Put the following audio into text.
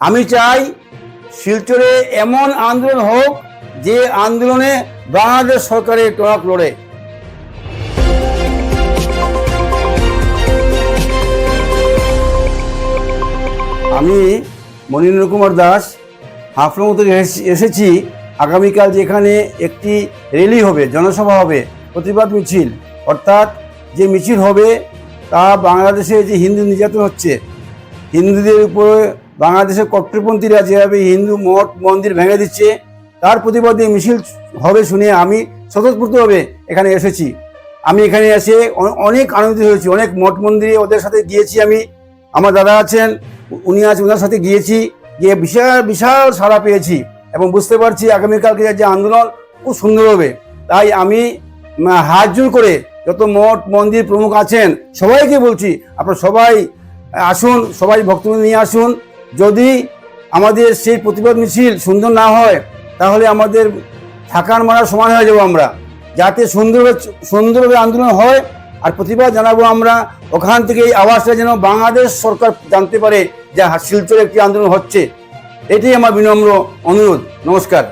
আমি চাই শিলচরে এমন আন্দোলন হোক যে আন্দোলনে বাংলাদেশ সরকারের টনক লড়ে। আমি মনীন্দ্র কুমার দাস হাফলং থেকে এসেছি। আগামীকাল যেখানে একটি র্যালি হবে, জনসভা হবে, প্রতিবাদ মিছিল। অর্থাৎ যে মিছিল হবে, তা বাংলাদেশে যে হিন্দু নির্যাতন হচ্ছে, হিন্দুদের উপরে বাংলাদেশের কট্টরপন্থীরা যেভাবে হিন্দু মঠ মন্দির ভেঙে দিচ্ছে, তার প্রতিবাদে মিছিল হবে শুনে আমি স্বতঃস্ফূর্তভাবে এখানে এসেছি। আমি এখানে এসে অনেক আনন্দিত হয়েছি, অনেক মঠ মন্দিরে ওদের সাথে গিয়েছি আমি। আমার দাদা আছেন, উনি আছেন ওনার সাথে গিয়েছি, গিয়ে বিশাল বিশাল সাড়া পেয়েছি এবং বুঝতে পারছি আগামীকালকে যে আন্দোলন খুব সুন্দর হবে। তাই আমি হাত জোর করে যত মঠ মন্দির প্রমুখ আছেন, সবাইকে বলছি আপনারা সবাই আসুন, সবাই ভক্তবৃন্দ নিয়ে আসুন। যদি আমাদের সেই প্রতিবাদ মিছিল সুন্দর না হয়, তাহলে আমাদের থাকার মারা সমান হয়ে যাব আমরা। যাতে সুন্দরভাবে সুন্দরভাবে আন্দোলন হয়, আর প্রতিবাদ জানাব আমরা। ওখান থেকে এই আওয়াজটা যেন বাংলাদেশ সরকার জানতে পারে যে শিলচরে একটি আন্দোলন হচ্ছে। এটি আমার বিনম্র অনুরোধ। নমস্কার।